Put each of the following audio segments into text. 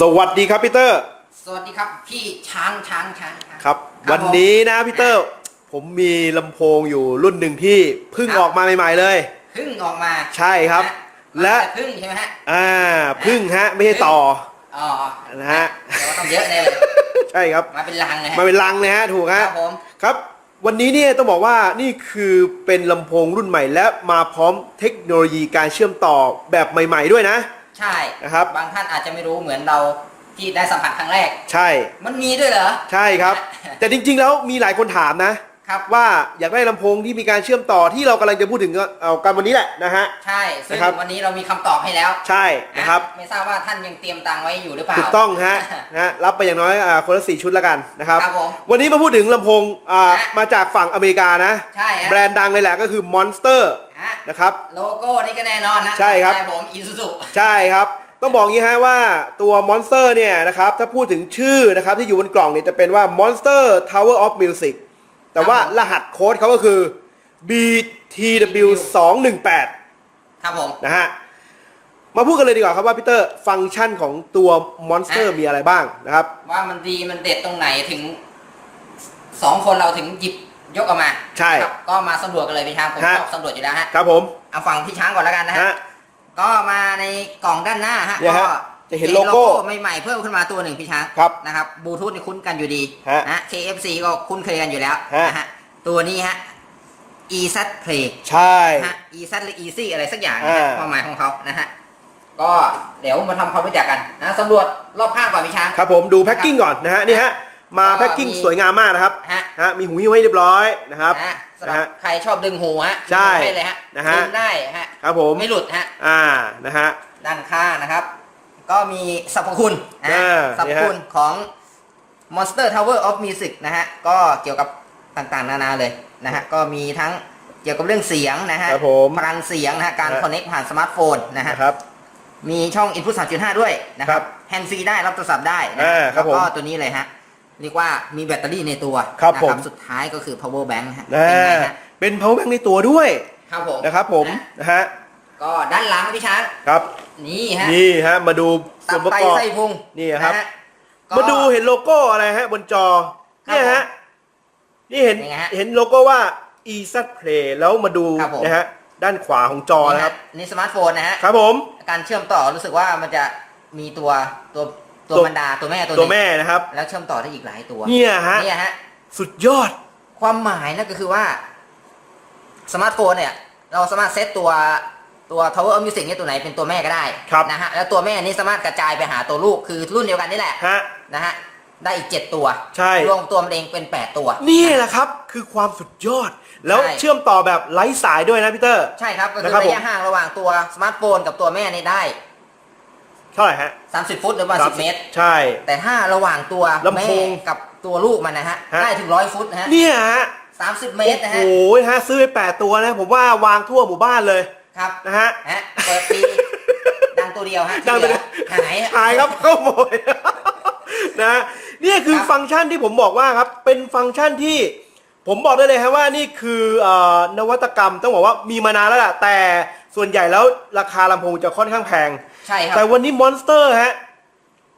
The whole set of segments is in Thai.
สวัสดีครับพีเตอร์ สวัสดีครับพี่ช้างช้างช้างช้างครับครับ วันนี้นะพีเตอร์ ผมมีลำโพงอยู่รุ่นหนึ่งที่เพิ่งครับ ออกมาใหม่ๆเลยพึ่งออกมาใช่ครับนและพึ่งใช่ไหมฮะ อ่าเพึ่งฮะ ไม่ใช่ต่อ อ๋อนะฮะ เดี๋ยวต้องเยอะแน่เลย ใช่ครับ มาเป็นลังเลยฮะมาเป็นลังเลยฮะ ถูกคฮะรับผม ครับ วันนี้เนี่ยต้องบอกว่านี่คือเป็นลำโพงรุ่นใหม่และมาพร้อมเทคโนโลยีการเชื่อมต่อแบบใหม่ ๆ ด้วยนะ ใช่นะครับ บางท่านอาจจะไม่รู้เหมือนเราที่ได้สัมผัสครั้งแรก ใช่ มันมีด้วยเหรอ ใช่ครับ แต่จริง ๆ แล้วมีหลายคนถามนะครับว่าอยากได้ลำโพงที่มีการเชื่อมต่อที่เรากำลังจะพูดถึงก็เอากันวันนี้แหละนะฮะใช่ซึ่งนะครับวันนี้เรามีคำตอบให้แล้ว ใช่นะครับไม่ทราบว่าท่านยังเตรียมตังค์ไว้อยู่หรือเปล่าถูกต้องฮะนะฮะรับไปอย่างน้อยอ่าคนละสี่ชุดแล้วกันนะครับครับผมวันนี้มาพูดถึงลำโพงอ่าฮะมาจากฝั่งอเมริกานะใช่ฮะแบรนด์ดังเลยแหละก็คือ Monster ฮะ นะครับ โลโก้นี่ก็แน่นอนนะใช่ครับผมอิซูซุใช่ครับ ต้องบอกงี้ฮะว่าตัว Monster เนี่ยนะครับถ้าพูดถึงชื่อนะครับที่อยู่บนกล่องเนี่ยจะเป็นว่า Monster Tower of Music แต่ว่ารหัสโค้ดเขาก็คือ BTW 218 ครับผมนะฮะมาพูดกันเลยดีกว่าครับว่าพีเตอร์ฟังก์ชันของตัว Monster อะมีอะไรบ้างนะครับ ว่ามันดีมันเด็ดตรงไหนถึงสองคนเราถึงหยิบ ยกออกมาใช่ครับก็มาสำรวจกันเลยพี่ช้างผมฮะ ชอบสำรวจอยู่แล้วฮะครับผม เอาฝั่งพี่ช้างก่อนแล้วกันนะฮะ ฮะ ก็มาในกล่องด้านหน้าฮะเนี่ยฮะก็จะเห็นโลโก้ใหม่ๆเพิ่มขึ้นมาตัวหนึ่งพี่ช้างครับนะครับบลูทูธนี่คุ้นกันอยู่ดีฮะนะ KFC ก็คุ้นเคยกันอยู่แล้วฮะ นะฮะตัวนี้ฮะ EZ Play ใช่ ฮะ EZ หรือ Easy อะไรสักอย่างนะอ่าฮะความหมายของเขานะฮะก็เดี๋ยวมาทำความรู้จักกันนะสำรวจรอบข้างก่อนพี่ช้าง ครับผมดูแพ็คกิ้งก่อนนะฮะนี่ฮะ มาก็แพ็คกิ้งมีสวยงามมากนะครับฮะ ฮะมีหูหิ้วให้เรียบร้อยนะครับ นะฮะสำหนะรับฮะใครชอบดึงหูฮะใช่ดึงให้เลยฮะนะฮะ ดึงได้ฮะครับผมไม่หลุดฮะอ่านะฮะ ด้านข้างนะครับ ก็มีสรรพคุณนะฮะอ่าสรรพคุณของ Monster Tower of Music นะฮะก็เกี่ยวกับต่างๆ นานาเลยนะฮะก็มีทั้งเกี่ยวกับเรื่องเสียงนะฮะครับผมพลังเสียงนะฮะการฮะ connect ผ่านสมาร์ทโฟนนะฮะ นะครับ มีช่อง input 3.5 ด้วยนะคครัรับบแฮนด์ฟรีได้รับโทรศัพท์ได้นะอ่าฮะครัแล้บวก็ผม ตัวนี้เลยฮะ เรียกว่ามีแบตเตอรี่ในตัวครับนะผม สุดท้ายก็คือ power bank ฮะนะเป็นไงฮะเป็น power bank ในตัวด้วยครับผมนะครับผมนะนะฮะก็ด้านหลังพี่ช้างครับนี่ฮะนี่ฮะมาดูส่ตัวบนประไตกอบ ไส้พุงนี่ครับะฮะก็ มาดูเห็นโลโก้อะไรฮะบนจอครับเนี่ยฮะนี่เห็นยังไงฮะเห็นโลโก้ว่า e z play แล้วมาดูครับผม นะฮะด้านขวาของจอนะครับ นี่สมาร์ทโฟนนะฮะ ครับผม การเชื่อมต่อรู้สึกว่ามันจะมีตัวตัว ตัวตัว บรรดาตัวแม่ตัวหตัวนึ่งแม่นะครับ แล้วเชื่อมต่อได้อีกหลายตัวเนี่ยฮะ เนี่ยฮะ สุดยอด ความหมายนั่นก็คือว่าสมาร์ทโฟนเนี่ย เราสามารถเซตตัวตัว Tower of Music เนี่ยตัวไหนเป็นตัวแม่ก็ได้ครับ นะฮะแล้วตัวแม่นี้สามารถกระจายไปหาตัวลูกคือรุ่นเดียวกันนี่แหละฮะ นะฮะได้อีก 7 ตัวใช่ รวมตัวมันเองเป็น 8 ตัว นี่แหละครับคือความสุดยอด แล้วใช่ เชื่อมต่อแบบไร้สายด้วยนะพีเตอร์ ใช่ครับก็คือนะครับผม ระยะห่างระหว่างตัวสมาร์ทโฟนกับตัวแม่นี่ได้ เท่าไหร่ฮะ 30 ฟุตหรือประมาณ10 เมตร ใช่ แต่ถ้าระหว่างตัวลำโพแม่งกับตัวลูกมันนะฮะ ฮะ ได้ถึงร้อยฟุตนะฮะเนี่ยฮะสามสิบเมตรนะฮะ โอ้ยฮะซื้อไปแปดตัวนะ ผมว่าวางทั่วหมู่บ้านเลยครับนะฮะ ฮะเปิดปี ดังตัวเดียวฮะดังตัวเดียว ที่หลือหายฮะ หายครับเข้าโมย นะนี่คือครับ ฟังก์ชันที่ผมบอกว่าครับ เป็นฟังก์ชันที่ ผมบอกได้เลยฮะว่านี่คือเอ่อนวัตกรรมต้องบอกว่ามีมานานแล้วแหละแต่ ส่วนใหญ่แล้วราคาลำโพงจะค่อนข้างแพง ใช่ครับ แต่วันนี้มอนสเตอร์ฮะ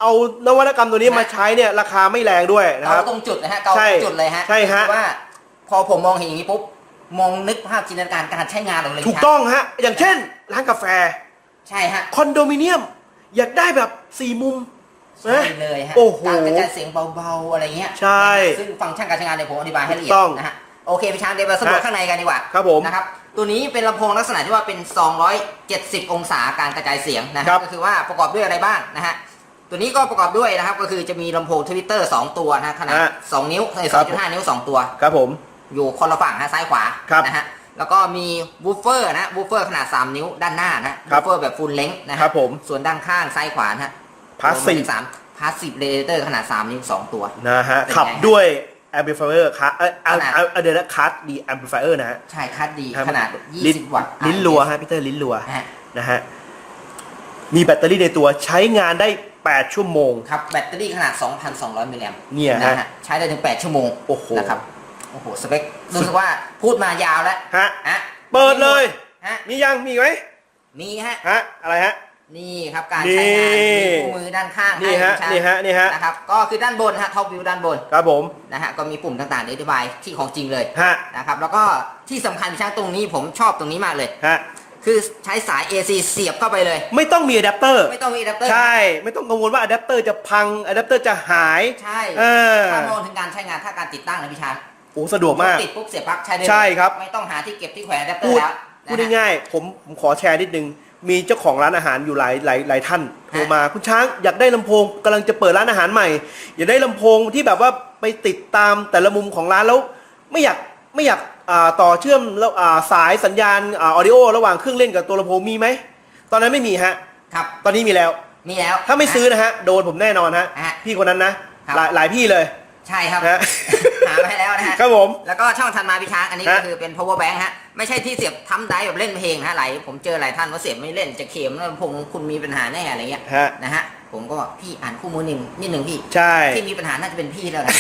เอานวัตกรรมตัวนี้ฮะมาใช้เนี่ยราคาไม่แรงด้วยนะคเการับ ตรงจุดนะฮะเกาใช่ตรงจุดเลยฮะใช่ฮะคือว่า พอผมมองเห็นอย่างนี้ปุ๊บมองนึกภาพจินตนาการการใช้งานออกเลยถูกครับต้องฮะ อย่างเช่น ร้านกาแฟ ใช่ฮะคอนโดมิเนียม อยากได้แบบสี่มุมใช่เลยฮะโอ้โหการกระจายเสียงเบาๆอะไรเงี้ยใช่ซึ่งฟังก์ชันการใช้งานเนี่ยผมอธิบายให้ละเอียถูดกต้องนะฮะโอเคพี่ช้างเดี๋ยวมาสำรวจฮะข้างในกันดีกว่าครับผม นะครับ ตัวนี้เป็นลำโพงลักษณะที่ว่าเป็น 270 องศาการกระจายเสียงนะคครัรับบก็คือว่าประกอบด้วยอะไรบ้างนะฮะตัวนี้ก็ประกอบด้วยนะครับก็คือจะมีลำโพงทวิตเตอร์2ตัวนะขนาด ฮะ2 นิ้วในครับ2.5นิ้ว 2 ตัว ครับผม อยู่คนละฝั่งฮะซ้ายขวาครับนะฮะแล้วก็มีบูฟเฟอร์นะบูฟเฟอร์ขนาด 3 นิ้วด้านหน้านะครับูบฟเฟอร์แบบฟูลเลงนะฮะครับผมส่วนด้านข้างซ้ายขวานะฮะพาสซีฟสามพาสซีฟเรเตอร์ขนาด 3 นิ้ว 2 ตัว นะฮะเป็นไง ขับด้วย แอมพลิฟายเออร์คัสเออขนาดเออเดี๋ยวนะคัสดีแอมพลิฟายเออร์นะฮะ ใช่คัดดีครับ ขนาดลิ้น20 วัตต์ลิ้นรัวฮะพีเตอร์ลิ้นรัวนะฮะนะฮะมีแบตเตอรี่ในตัวใช้งานได้ 8 ชั่วโมง ครับแบตเตอรี่ขนาด 2,200 มิลลิแอมป์เนี่ยฮะ นะฮะใช้ได้ถึง 8 ชั่วโมงโอ้โห นะครับโอ้โห สเปครู้สึกว่าพูดมายาวแล้วฮะฮะเปิดเลย ฮะมียังมีอีกไหมมีฮะ ฮะ อะไรฮะ นี่ครับการใช้งานนี่มี คู่มือด้านข้างนี่ฮะให้นี่ฮะนี่ฮะนะครับก็คือด้านบนฮะท็อปวิวด้านบนครับผมนะฮะก็มีปุ่มต่างๆอธิบายที่ของจริงเลยฮะนะครับแล้วก็ที่สำคัญช่างตรงนี้ผมชอบตรงนี้มากเลยฮะคือใช้สาย AC เสียบเข้าไปเลย ไม่ต้องมีอะแดปเตอร์ไม่ต้องมีอะแดปเตอร์ใช่ ไม่ต้องกังวลว่าอะแดปเตอร์จะพังอะแดปเตอร์จะหายใช่เออถ้ามองถึงการใช้งานถ้าการติดตั้งนะพี่ชางโอ้สะดวกมากติดปุ๊บเสียบปลั๊กใช้ได้เลยใช่ครับไม่ต้องหาที่เก็บที่แขวนอะแดปเตอพูร์ดแล้วพูดนะฮะง่ายๆผมผมขอแชร์นิดนึง มีเจ้าของร้านอาหารอยู่หลายหลายหลายท่านโทรมาคุณช้างอยากได้ลำโพงกำลังจะเปิดร้านอาหารใหม่ อยากได้ลำโพงที่แบบว่าไปติดตามแต่ละมุมของร้านแล้ว ไม่อยากไม่อยากอ่าต่อเชื่อมแล้วอ่าสายสัญญาณอ่าออดิโอระหว่างเครื่องเล่นกับตัวลำโพงมีไหมตอนนั้นไม่มีฮะ ครับ ตอนนี้มีแล้ว มีแล้ว ถ้าไม่ซื้อนะฮะ โดนผมแน่นอนฮะ ฮะพี่คนนั้นนะครับ หลายหลายพี่เลย ใช่ครับ นะ หามาให้แล้วนะฮะครับผม แล้วก็ช่องถัดมาพี่ช้างอันนี้ก็ฮะ คือเป็น power bank ฮะไม่ใช่ที่เสียบทำได้แบบเล่นเพลงนะฮะหลายผมเจอหลายท่านว่าเสียบไม่เล่นจะเข็มแล้วลำโพงคุณมีปัญหาแน่อะไรเงี้ยฮะนะฮะผมก็บอกพี่อ่านคู่มือหนึ่งนิดหนึ่งพี่ ใช่ ที่มีปัญหาน่าจะเป็นพี่แล้วนะ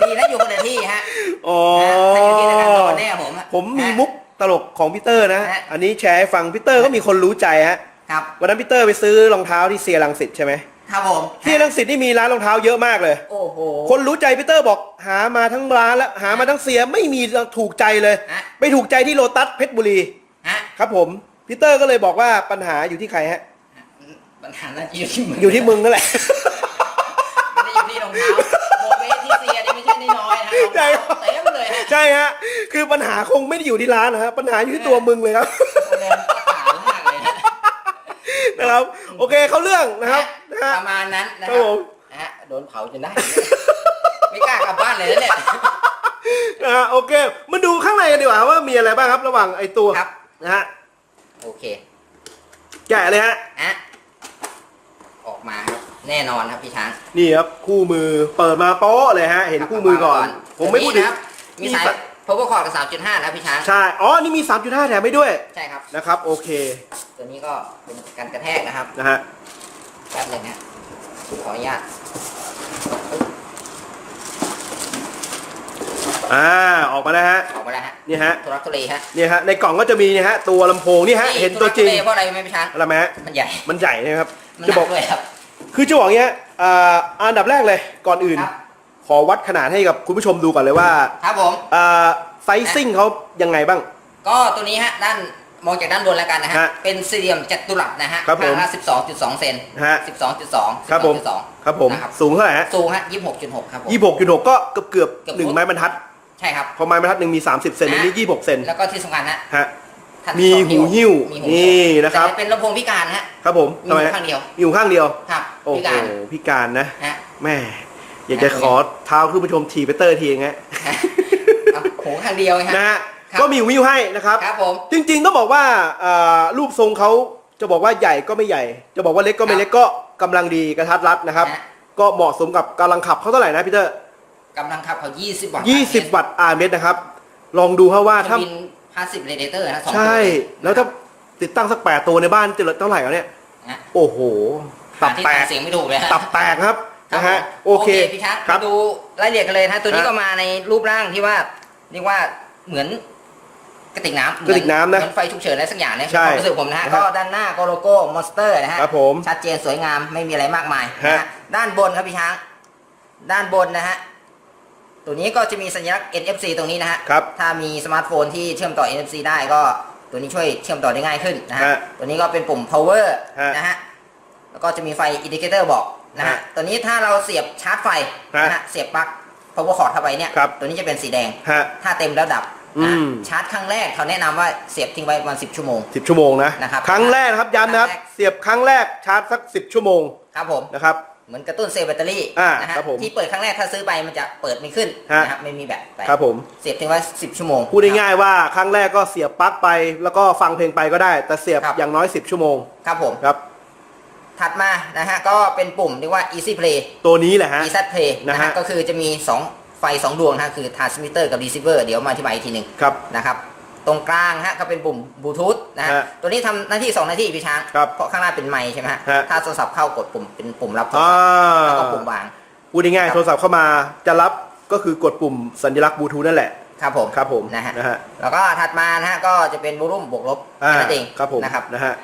ดีนะอยู่คนละที่ฮะอ๋อ นะถ้าอยู่ที่เดียวกันโดนแน่ผมอะ ผมมีนะมุกตลกของพีเตอร์นะ ฮะ อันนี้แชร์ให้ฟังพีเตอร์ก็มีคนรู้ใจฮะ ครับ วันนั้นพีเตอร์ไปซื้อรองเท้าที่เซียรังสิตใช่ไหม ครับผมที่รังสิตนี่มีร้านรองเท้าเยอะมากเลย โอ้โห คนรู้ใจพีเตอร์บอกหามาทั้งร้านแล้วหามาทั้งเซียไม่มีถูกใจเลย ฮะไปถูกใจที่โลตัสเพชรบุรี ฮะครับผมพีเตอร์ก็เลยบอกว่าปัญหาอยู่ที่ใครฮะ ปัญหาน่าจะอยู่ที่มึงอยู่ที่มึงนั่นแหละ ไม่ได้อยู่ที่รองเท้าโมเวที่เซียนี่ไม่ใช่น้อยๆนะรองใช่เท้าครับเต็มเลยฮะใช่ฮะ คือปัญหาคงไม่ได้อยู่ที่ร้านนะฮะปัญหาอยู่ที่ตัวมึงเลยครับโรงแรมประกาศมากเลยฮะ นะครับ โอเคเขาเรื่องนะครับนะฮะ ประมาณนั้นนะคครัรับบผม นะฮะโดนเผาจนได้ ไม่กล้ากลับบ้านเลยนะเนี่ย นะฮะโอเค มาดูข้างในกันดีกว่าว่ามีอะไรบ้างครับระหว่างไอ้ตัวครับ นะฮะโอเคแกะเลยฮะอะออกมาครับแน่นอนครับพี่ช้างนี่ครับคู่มือเปิดมาโป๊ะเลยฮะเห็นคู่มือก่อน ผมไม่พูดถึง นะครับมีสาย power cord กับ3.5นะครับพี่ช้างใช่อ๋อนี่มี 3.5 แถมไม่ด้วยใช่ครับ นะครับโอเคตัวนี้ก็เป็นการกระแทกนะครับ นะฮะ แป๊บหนึงฮะขออนุญาตอ่าออกมาแล้วฮะ ออกมาแล้วฮะนี่ฮะ ทุรักทุเลฮะนี่ฮะในกล่องก็จะมีนะฮะตัวลำโพงนี่ฮะเห็นตัวจริงทุลักทุเลเพราะอะไรรู้ไหมพี่ช้างอะไรไหมฮะมันใหญ่ มันใหญ่นะครับ มันจะหบนัอกก ด้วยครับ คือจะบอกอย่างเงี้ยอ่าอันดับแรกเลยก่อนอื่น ครับ ขอวัดขนาดให้กับคุณผู้ชมดูก่อนเลยว่าครับผม อ่าไซซิ่งเขายังไงบ้าง ก็ตัวนี้ฮะด้าน มองจากด้านบนแล้วกันนะฮะ ฮะเป็นสี่เหลี่ยมจัตุรัสนะฮะครับผมข้างละ12.2เซนฮะ12.2ครับผม12.2ครับผมนะครับสูงเท่าไหร่ฮะสูงฮะ26.6ครับผม ยี่หกจุดหกก็เกือบเกือบเกือบหนึ่งฟุต ไม้บรรทัดใช่ครับพอไม้บรรทัดหนึ่งมี30เซนอันนี้ฮะ ยี่หกเซนแล้วก็ที่สำคัญฮะฮะท่านมีสองหูหิ้วมีหูนี่นะครับ แต่เป็นลำโพงพิการฮะ ครับผมมีทำไมหูฮะข้างเดียวมีอยู่ข้างเดียว ครับโอ้พิโหการพิการนะฮะ แม่อยากจะขอเท้าคุณผู้ชมทีไปเตอร์ทีอย่างเงี้ยเอาหูข้างเดียวฮะ นะฮะครับ ก็มีหูหิ้วให้นะครับครับผมจริงๆต้องบอกว่าอ่ารูปทรงเขาจะบอกว่าใหญ่ก็ไม่ใหญ่ จะบอกว่าเล็กก็ไม่เล็กก็กำลังดีกระทัดรัดนะครับฮะก็เหมาะสมกับกำลังขับเขาเท่าไหร่นะพีเตอร์กำลังขับเขา20 วัตต์20 วัตต์อาร์เมสนะครับ ลองดูครับว่าถ้าบินพาสซีฟเรเดเตอร์นะสองใช่ตัวแล้วถ้าติดตั้งสักแปดตัวในบ้านจะเหลือเท่าไหร่แล้วเนี่ยฮะโอ้โห ตับหาที่แตกเสียงไม่ถูกเลยฮะตับแตกครับครับนะฮะผมโอเคพี่ชักครับมาดูรายละเอียดกันเลยนะฮะตัวนี้ฮะก็มาในรูปร่างที่ว่าเรียกว่าเหมือน กระติกน้ำกระติกน้ำนะเหมือนไฟฉุกเฉินอะไรสักอย่างเนี่ยใช่ความรู้สึกผมนะฮะนะฮะก็ด้านหน้าก็โลโก้มอนสเตอร์นะฮะครับผมชัดเจนสวยงามไม่มีอะไรมากมายนะฮะฮะด้านบนครับพี่ช้าง ด้านบนนะฮะตัวนี้ก็จะมีสัญลักษณ์ NFC ตรงนี้นะฮะครับถ้ามีสมาร์ทโฟนที่เชื่อมต่อ NFC ได้ก็ตัวนี้ช่วยเชื่อมต่อได้ง่ายขึ้นนะฮะฮะตัวนี้ก็เป็นปุ่ม power ฮะนะฮะแล้วก็จะมีไฟอินดิเคเตอร์บอกนะฮะฮะตัวนี้ถ้าเราเสียบชาร์จไฟฮะนะฮะเสียบปลั๊ก power cord เข้าไปเนี่ยครับตัวนี้จะเป็นสีแดงฮะถ้าเต็มแล้วดับนะฮะอืม ชาร์จครั้งแรกเขาแนะนำว่าเสียบทิ้งไว้ประมาณ10ชั่วโมงสิบชั่วโมงนะนะครับครั้งแรกนะครับย้ำนะครับครั้งแรกเสียบครั้งแรกชาร์จสักสิบชั่วโมงครับผมนะครับเหมือนกระตุ้นเซลล์แบตเตอรี่อ่านะฮะครับผมที่เปิดครั้งแรกถ้าซื้อไปมันจะเปิดไม่ขึ้นฮะนะครับไม่มีแบตไปครับผมเสียบทิ้งไว้10ชั่วโมงพูดง่ายๆว่าครั้งแรกก็เสียบปลั๊กไป แล้วก็ฟังเพลงไปก็ได้ แต่เสียบครับอย่างน้อย10ชั่วโมงครับผมครับถัดมานะฮะก็เป็นปุ่มเรียกว่า easy play ตัวนี้แหละฮะ easy play นะนะฮะฮะก็คือจะมี 2 ไฟ 2 ดวงนะฮะคือ transmitter กับ receiver เดี๋ยวมาอธิบายอีกทีหนึ่งครับ นะครับ ตรงกลางฮะก็เป็นปุ่มบลูทูธนะฮะฮะตัวนี้ทำหน้าที่ 2 หน้าที่พี่ช้างครับเพราะข้างหน้าเป็นไมค์ใช่ไหมฮะฮะ ถ้าโทรศัพท์เข้ากดปุ่มเป็นปุ่มรับโทรอ่ศัพท์แล้วก็าปุ่มวาง พูดง่ายครับๆโทรศัพท์เข้ามาจะรับก็คือกดปุ่มสัญลักษณ์บลูทูธนั่นแหละ ครับผมครับผมนะฮะนะฮะ แล้วก็ถัดมานะฮะก็จะเป็นวอลุ่มบวกลบอ่าแค่นั่นเองครับผมนะครับ นะฮะ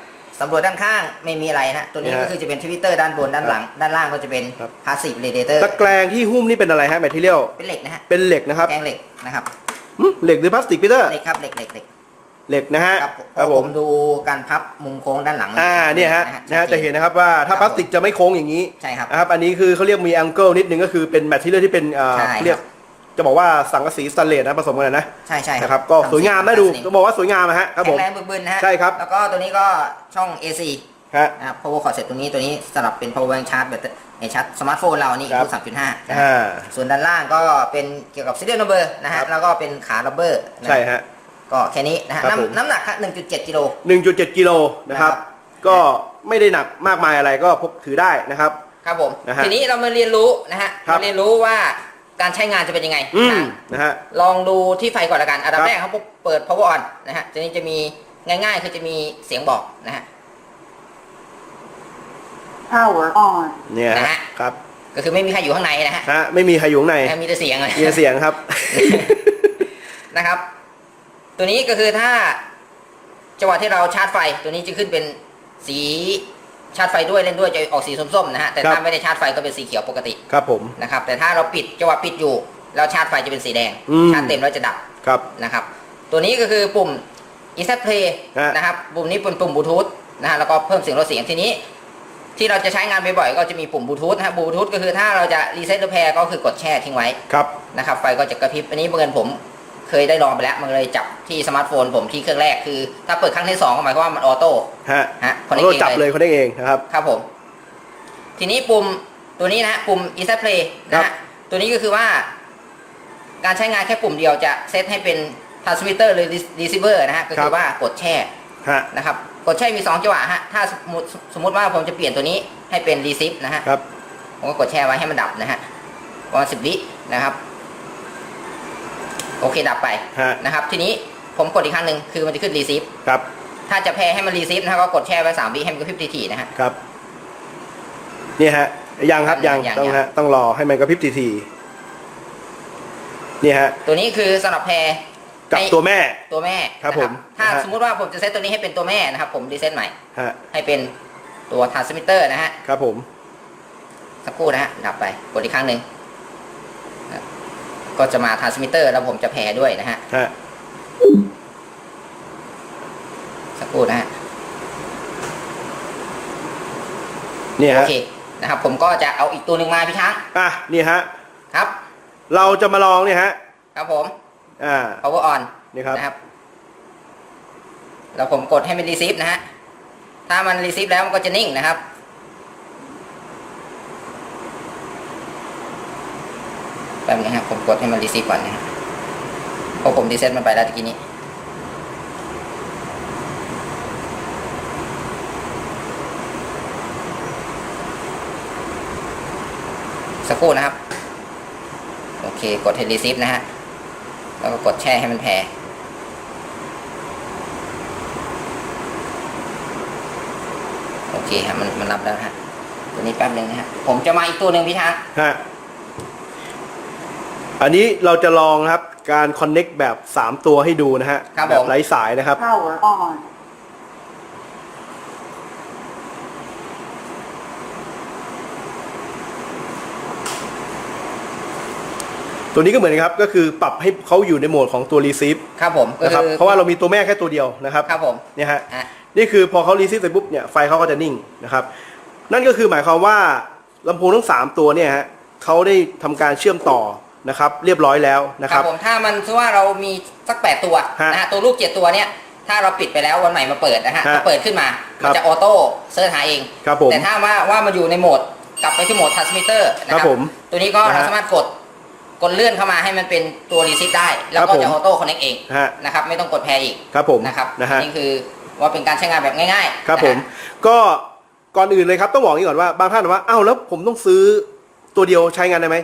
สำรวจด้านข้างไม่มีอะไรนะตัวนี้เนี่ยฮะก็คือจะเป็นทวิตเตอร์ด้านบนด้านหลัง ด้านล่างก็จะเป็นครับ พาสซีฟเรเดเตอร์ตะแกรงที่หุ้มนี่เป็นอะไรฮะแมทเทียลเป็นเหล็กนะฮะเป็นเหล็กนะครับแกงเหล็กนะครับหึเหล็กหรือพลาสติกพีเตอร์เหล็กครับเหล็กเหล็กเหล็กเหล็กนะฮะครับครับผผมมดูการพับมุมโค้งด้านหลังอ่าเนี่ยฮะนะฮะจะเห็นนะครับว่าถ้าพลาสติกจะไม่โค้งอย่างนี้ใช่ครับ นะครับอันนี้คือเขาเรียกมีแองเกิลนิดนึงก็คือเป็นแมทเทียลที่เป็นเอ่อใช่ครับ เรียก จะบอกว่าสังกะสีสแตนเลสนะผสมกันนะใช่ใช่นะครับก็สวยงามนะดูต้องบอกว่าสวยงามนะฮะครับผแข็มงแรงบึกๆนะฮะใช่ครับแล้วก็ตัวนี้ก็ช่อง AC ฮะนะครับ power cord เสร็จตรงนี้ตัวนี้สลับเป็น power bank charge แบบในชาร์จสมาร์ทโฟนเรานี่ครับคือ3.5นะฮะอ่าส่วนด้านล่างก็เป็นเกี่ยวกับ serial number นะครัฮะบแล้วก็เป็นขา rubber นะใช่ฮะก็แค่นี้นะฮะครับผมน้ำน้ำหนักครับ1.7กิโล1.7กิโลนะครับนะครับก็ไม่ได้หนักมากมายอะไรก็พกถือได้นะครับ ครับผมนะฮะทีนี้เรามาเรียนรู้นะฮะครับมาเรียนรู้ว่า การใช้งานจะเป็นยังไงอืมนะนะฮะ ลองดูที่ไฟก่อนละกันอันดับครับ แรกเขาเปิด power on นะฮะทีนี้จะมีง่ายๆ คือจะมีเสียงบอกนะฮะ Power on. เนี่ยนะฮะ ฮะครับก็คือไม่มีใครอยู่ข้างในนะฮะฮะไม่มีใครอยู่ข้างในนะมีแต่เสียงเลย มีแต่เสียงครับ นะครับ ตัวนี้ก็คือถ้าจังหวะที่เราชาร์จไฟตัวนี้จะขึ้นเป็นสี ชาร์จไฟด้วยเล่นด้วยจะออกสีส้มๆนะฮะแต่ครัถ้าบไม่ได้ชาร์จไฟก็เป็นสีเขียวปกติครับผมนะครับแต่ถ้าเราปิดจังหวะปิดอยู่แล้วชาร์จไฟจะเป็นสีแดงอืมชาร์จเต็มแล้วจะดับครับนะครับ ตัวนี้ก็คือปุ่ม e s e t play ฮะนะครับปุ่มนี้เป็นปุ่มบลูทูธนะฮะแล้วก็เพิ่มเสียงลดเสียงทีนี้ ที่เราจะใช้งานบ่อยๆก็จะมีปุ่มบลูทูธนะฮะบลูทูธก็คือถ้าเราจะรีเซ็ตหรือแพร์ก็คือกดแช่ทิ้งไว้ครับนะครับไฟก็จะกระพริบอันนี้เมื่อผม เคยได้ลองไปแล้วมันเลยจับที่สมาร์ทโฟนผมที่เครื่องแรกคือ ถ้าเปิดครั้งที่สองก็หมายความว่ามันออโต้ฮะฮะคอนเราเนคเองจับเลเลยยคนได้เองนะครับครับผม ทีนี้ปุ่มตัวนี้นะฮะปุ่ม e s e t play นะครัฮะบตัวนี้ก็คือว่า การใช้งานแค่ปุ่มเดียวจะเซตให้เป็น transmitter หรือ receiver นะฮะก็คือว่ากดแช่ฮะนะครับกดแช่มี2จังหวะฮะถ้าสมมติสมมติว่าผมจะเปลี่ยนตัวนี้ให้เป็น receive นะฮะครับผมก็กดแช่ไว้ให้มันดับนะฮะประมาณสิบวินะครับ โอเคดับไปฮะ นะครับ ทีนี้ผมกดอีกครั้งหนึ่งคือมันจะขึ้น receive ครับ ถ้าจะแพร์ให้มัน receive นะฮะก็กดแช่ไว้สามวิให้มันกระพริบทีๆนะฮะ ครับ นี่ฮะ ยังครับยังยังต้องยัง ฮะต้องรอให้มันกระพริบทีๆนี่ฮะ ตัวนี้คือสำหรับแพร์กับให้ตัวแม่ ตัวแม่ครับนะผมถ้านะฮะ สมมุติว่าผมจะเซตตัวนี้ให้เป็นตัวแม่นะครับ ผมรีเซ็ตใหม่ ฮะ ให้เป็นตัว transmitter นะฮะ ครับผม สักครู่นะฮะดับไปกดอีกครั้งหนึ่งนะ ก็จะมา transmitter แล้วผมจะแพร์ด้วยนะฮะฮะสักครู่นะฮะนี่โอฮะเคนะครับ ผมก็จะเอาอีกตัวหนึ่งมาพี่ช้างอะนี่ฮะครับ เราจะมาลองเนี่ยฮะครับผม อ่า power on นี่ครับ นะครับ แล้วผมกดให้มัน receive นะฮะ ถ้ามัน receive แล้วมันก็จะนิ่งนะครับ แป๊บนึงนะครับผมกดให้มัน receive ก่อนนะครับเพราะผม reset มันไปแล้วตะกี้นี้สักครู่นะครับ โอเค กดให้ receive นะฮะ แล้วก็กดแช่ให้มันแผ่โอเคครับมันมันรับแล้วฮะตัวนี้แป๊บหนึ่งนะฮะ ผมจะมาอีกตัวหนึ่งพี่ช้างฮะ อันนี้เราจะลองนะครับการคอนเน็กแบบ 3 ตัวให้ดูนะฮะครับแบผบมไร้สายนะครับ Power on. ตัวนี้ก็เหมือนกันครับก็คือปรับให้เขาอยู่ในโหมดของตัว receive ครับผมก็นะครับคือเพราะว่าเรามีตัวแม่แค่ตัวเดียวนะครับครับผมเนี่ยฮะ อะ นี่คือพอเขา receive เสร็จปุ๊บเนี่ยไฟเขาก็จะนิ่งนะครับ นั่นก็คือหมายความว่าลำโพงทั้ง 3 ตัวเนี่ยฮะเขาได้ทำการเชื่อมต่อ นะครับเรียบร้อยแล้วนะคครัรับ บผมถ้ามันถือว่าเรามีสักแปดตัวฮะนะฮะตัวลูกเจ็ดตัวเนี่ยถ้าเราปิดไปแล้ววันใหม่มาเปิดนะฮะฮะถ้าเปิดขึ้นมาครัมันบจะออโต้เซิร์ชหาเอง ครับผมแต่ถ้าว่าว่ามันอยู่ในโหมดกลับไปที่โหมด transmitter นะคครัรับบผมตัวนี้ก็นะฮะเราสามารถกดกดเลื่อนเข้ามาให้มันเป็นตัว receive ได้ แล้วครับก็ผมจะออโต้คอนเน c เองฮะนะครับไม่ต้องกดแพร์อีกครับผมนะครับนะฮะ นี่คือว่าเป็นการใช้งานแบบง่ายๆครับนะผฮะมก็ก่อนอื่นเลยครับต้องบอกอย่างนี้ก่อนว่าบางท่านบอกว่าอ้าวแล้วผมต้องซื้อตัวเดียวใช้งานได้ไหม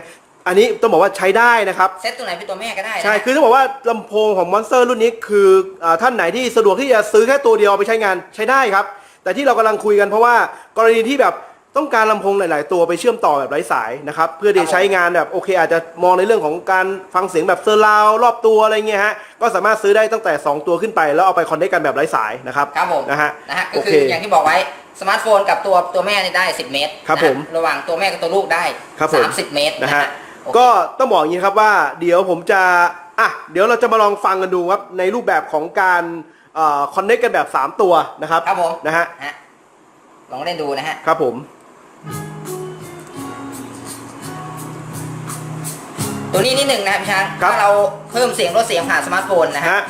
อันนี้ต้องบอกว่าใช้ได้นะครับ เซตตัวไหนเป็นตัวแม่ก็ได้นะใช่คือต้องบอกว่าลำโพงของมอนสเตอร์รุ่นนี้คืออาท่านไหนที่สะดวกที่จะซื้อแค่ตัวเดียวเอาไปใช้งานใช้ได้ครับ แต่ที่เรากำลังคุยกันเพราะว่ากรณีที่แบบต้องการลำโพงหลาย ๆ ตัวไปเชื่อมต่อแบบไร้สายนะครับ เพื่อที่จะใช้งานแบบโอเค อาจจะมองในเรื่องของการฟังเสียงแบบเซอร์ราวด์รอบตัวอะไรเงี้ยฮะก็สามารถซื้อได้ตั้งแต่ 2 ตัวขึ้นไป แล้วเอาไปคอนเนคกันแบบไร้สายนะครับครับผมนะฮะนะฮะก็โอคืเค ออย่างที่บอกไว้สมาร์ทโฟนกับตัวตัวแม่นี่ได้ 10 เมตรครับนะฮะผมระหว่างตัวแม่กับตัวลูกได้ ครับผม30 เมตรนะฮะโอเค ก็ต้องบอกอย่างนี้ครับว่าเดี๋ยวผมจะอะเดี๋ยวเราจะมาลองฟังกันดูครับในรูปแบบของการคอนเนคกันแบบ 3 ตัวนะครับครับผมนะฮะฮะลองเล่นดูนะฮะครับผม ตัวนี้นิดหนึ่งนะครับพี่ช้างครับถ้าเราเพิ่มเสียงลดเสียงผ่านสมาร์ทโฟนนะฮะฮะ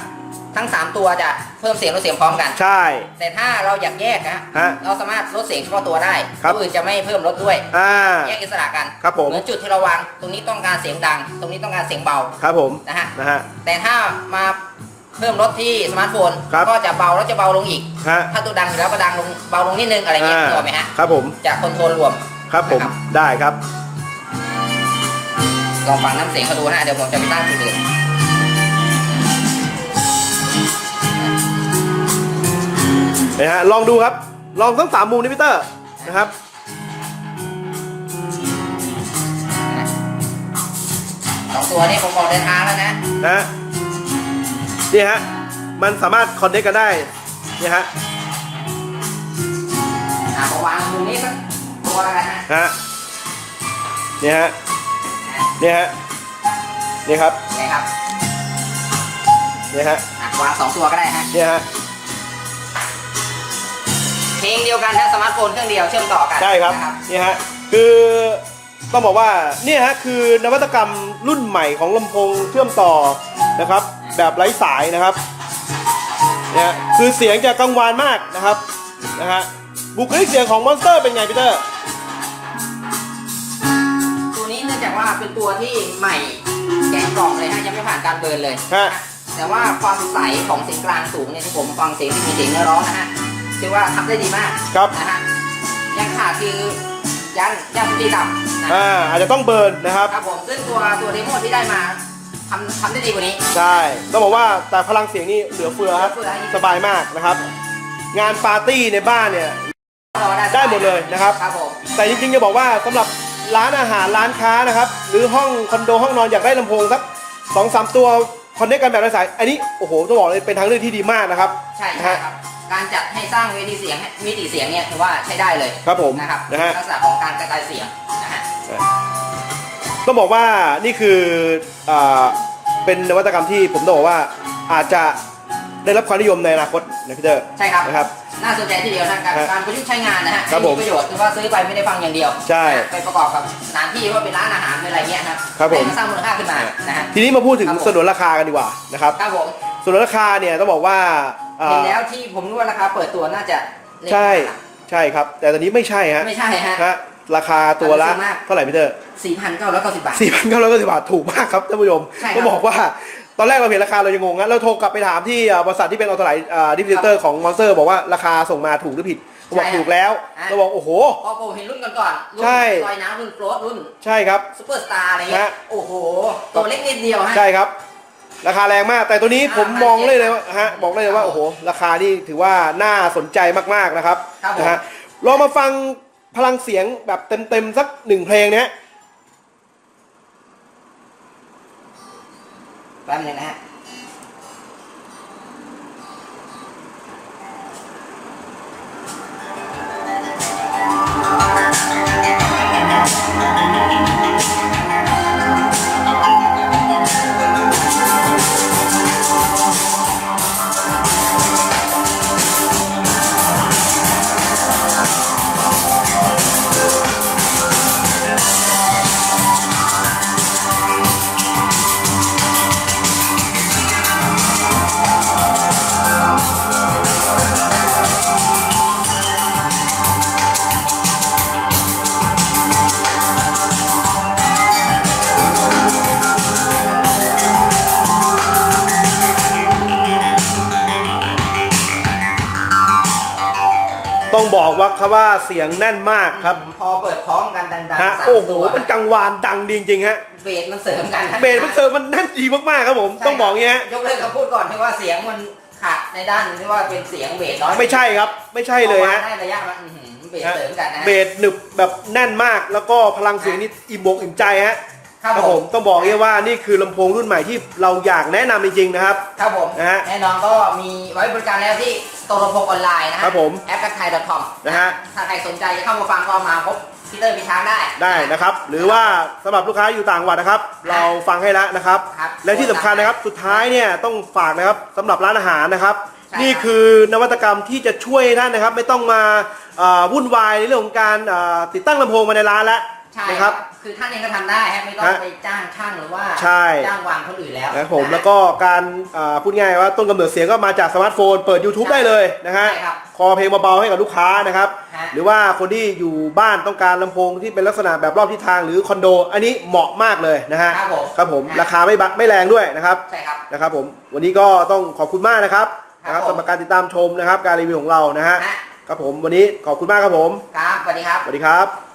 ทั้ง 3 ตัวจะเพิ่มเสียงลดเสียงพร้อมกัน ใช่ แต่ถ้าเราอยากแยกนะฮะเราสามารถลดเสียงเฉพาะตัวได้ครับ ตัวอื่นจะไม่เพิ่มลดด้วย อ่า แยกอิสระกัน ครับผม เหมือนจุดที่เราวาง ตรงนี้ต้องการเสียงดัง ตรงนี้ต้องการเสียงเบา ครับผมนะฮะ นะฮะ แต่ถ้ามาเพิ่มลดที่สมาร์ทโฟน ครับ ก็จะเบาแล้วจะเบาลงอีก ฮะถ้าตัวดังอยู่แล้วก็ดังลงเบาลงนิดนึงอะไรเงี้ยอ่าถูกไหมฮะ ครับผม จะคอนโทรลรวม ครับผมนะครับได้ครับ ลองฟังน้ำเสียงเขาดูนะเดี๋ยวผมจะไปตั้งจุดอื่น นะฮะลองดูครับลองทั้งสามมุมนี่พีเตอร์นะครับสองตัวนี้ผมบอกเดินทางแล้วนะนะนี่ฮะมันสามารถคอนเนคกันได้นี่ฮะอ่าผมวางมุมนี้สักตัวแล้วกันฮะฮะนี่ฮะนี่ฮะนี่ครับนี่ครับนี่ฮะอะวางสองตัวก็ได้ฮะนี่ฮะ เพลงเดียวกันนะสมาร์ทโฟนเครื่องเดียวเชื่อมต่อกันใช่ครับนะนี่ฮะคือต้องบอกว่าเนี่ยฮะคือนวัตกรรมรุ่นใหม่ของลำโพงเชื่อมต่อนะครับ แบบไร้สายนะครับเนี่ยฮะคือเสียงจะกังวานมากนะครับนะฮะบุคลิกเสียงของมอนสเตอร์เป็นไงพีเตอร์ ตัวนี้เนื่องจากว่าเป็นตัวที่ใหม่แกะกล่องเลยฮะยังไม่ผ่านการเบิร์นเลยฮะ แต่ว่าความใสของเสียงกลางสูงเนี่ยที่ผมฟังเสียงที่มีเสียงเนื้อร้องนะฮะ ถือว่าทำได้ดีมากครับ นะฮะยังขาดคือยันยันตีต่ำนะอ่าอาจจะต้องเบิร์นนะครับ ครับผมซึ่งตัวตัวเดโมที่ได้มาทำทำได้ดีกว่านี้ ใช่ต้องบอกว่าแต่พลังเสียงนี่เหลือเฟือครับเหลือเฟือ สบายมากนะครับ งานปาร์ตี้ในบ้านเนี่ยรอได้หมดเลยนะครับ ครับผมแต่จริงๆจะบอกว่าสำหรับร้านอาหารร้านค้านะครับ หรือห้องคอนโดห้องนอนอยากได้ลำโพงสักสองสามตัวคอนเนคกันแบบไร้สาย อันนี้โอ้โหต้องบอกเลยเป็นทางเลือกที่ดีมากนะครับใช่นะใช่ฮะครับ การจัดให้สร้างเวทีเสียงมิติเสียงเนี่ยถือว่าใช้ได้เลยครับผมนะครับนะฮะ ลักษณะของการกระจายเสียงนะฮะต้องบอกว่านี่คืออ่าเป็นนวัตกรรมที่ผมต้องบอกว่าอาจจะได้รับความนิยมในอนาคตนะพี่เตอร์ใช่ครับนะครับ น่าสนใจทีเดียวนะการฮะการประยุกต์ใช้งานนะฮะครับให้ผมมีประโยชน์คือว่าซื้อไปไม่ได้ฟังอย่างเดียวใช่ไปประกอบกับสถานที่ว่าเป็นร้านอาหารเป็นอะไรเงี้ยครับครับผม ให้นสร้างมูลค่าขึ้นมานะฮะ ทีนี้มาพูดถึงครับผม สนนราคากันดีกว่านะครับ ครับผมสนนราคาเนี่ยต้องบอกว่าอ่า เห็นแล้วที่ผมรู้ว่าราคาเปิดตัวน่าจะเล็กใช่มากใช่ครับ แต่ตอนนี้ไม่ใช่ฮะไม่ใช่ฮะ ฮะราคาตัวละอันนี้สูงมาก เท่าไหร่พี่เตอร์สี่พันเก้าร้อยเก้าสิบบาท สี่พันเก้าร้อยเก้าสิบบาทถูกมากครับท่านผู้ชมใช่ครับก็บอกว่าตอนแรกเราเห็นราคาเรายังงงนะเราโทรกลับไปถามที่อ่าบริษัทที่เป็นออโตไลท์ดิสติเตอร์ของมอนสเตอร์บอกว่าราคาส่งมาถูกหรือผิดเขาบอกใช่ถูกแล้วอะ เราบอกโอ้โห พอผมเห็นรุ่นก่อนๆรุ่นใช่ ลอยน้ำรุ่นโฟลตรุ่นใช่ครับ ซูเปอร์สตาร์อะไรเงี้ยฮะ โอ้โห ตัวเล็กนิดเดียวฮะ ใช่ครับ ราคาแรงมาก แต่ตัวนี้ผมอ่ามองเลยเลยว่าฮะบอกเลยเลยว่าครับโอ้โหราคานี่ถือว่าน่าสนใจมากๆนะครับครับผม นะฮะลองมาฟังพลังเสียงแบบเต็มๆสักหนึ่งเพลงนะฮะแป๊บนึงนะฮะ ต้องบอกว่าครับว่าเสียงแน่นมากครับพอเปิดพร้อมกันดังๆฮะสามโอ้โหตัวมันกังวานดังดีจริงๆฮะเบสมันเสริมกันฮะเบสมันเซอร์มันแน่นดีมากๆครับผมใช่ต้องบอกอย่างเงี้ยฮะยกเลิกคำพูดก่อนที่ว่าเสียงมันขาดในด้านที่ว่าเป็นเสียงเบสน้อยไม่ใช่ครับ ไม่ใช่เลยฮะ พอวางได้ระยะมันอื้อหือเบสเสริมกันนะฮะ เบสหนึบแบบแน่นมากแล้วก็พลังเสียงนี่อิ่มอกอิ่มใจฮะ ครับผมต้องบอกเลยว่านี่คือลำโพงรุ่นใหม่ที่เราอยากแนะนำจริงๆนะครับ ครับผมนะฮะแน่นอนก็มีไว้บริการแล้วที่สโตร์ลำโพงออนไลน์นะฮะครับผม แอปไทย .com นะฮะ ถ้าใครสนใจจะเข้ามาฟังก็มาพบพีเตอร์พิช้างได้ ได้นะครับ หรือว่าสำหรับลูกค้าอยู่ต่างจังหวัดนะครับ เราฟังให้แล้วนะครับ ครับและที่สำคัญนะครับสุดท้ายเนี่ยต้องฝากนะครับสำหรับร้านอาหารนะครับ ใช่ครับ นี่คือนวัตกรรมที่จะช่วยท่านนะครับ ไม่ต้องมาเอ่อวุ่นวายในเรื่องของการเอ่อติดตั้งลำโพงมาในร้านแล้ว ใช่นะคครัรับบคือท่านเองก็ทำได้ฮะไม่ต้องฮะไปจ้างช่างหรือว่าใช่ จ้างวางคนอื่นแล้วนะครับผมนะฮะแล้วก็การเอ่อพูดง่ายว่าต้นกำเนิดเสียงก็มาจากสมาร์ทโฟน เปิด YouTube ใช่ได้เลยนะฮะใช่ครับ คอเพลงเบาๆให้กับลูกค้านะครับ ฮะ หรือว่าคนที่อยู่บ้านต้องการลำโพงที่เป็นลักษณะแบบรอบทิศทางหรือคอนโด อันนี้เหมาะมากเลยนะฮะครับผมครับผมฮะราคาไม่บะไม่แรงด้วยนะครับ ใช่ครับ นะครับผมวันนี้ก็ต้องขอบคุณมากนะครับครับนะครับผม สำหรับการติดตามชมนะครับ การรีวิวของเรานะฮะฮะครับผมวันนี้ขอบคุณมากครับผมครับสวัสดีครับ สวัสดีครับ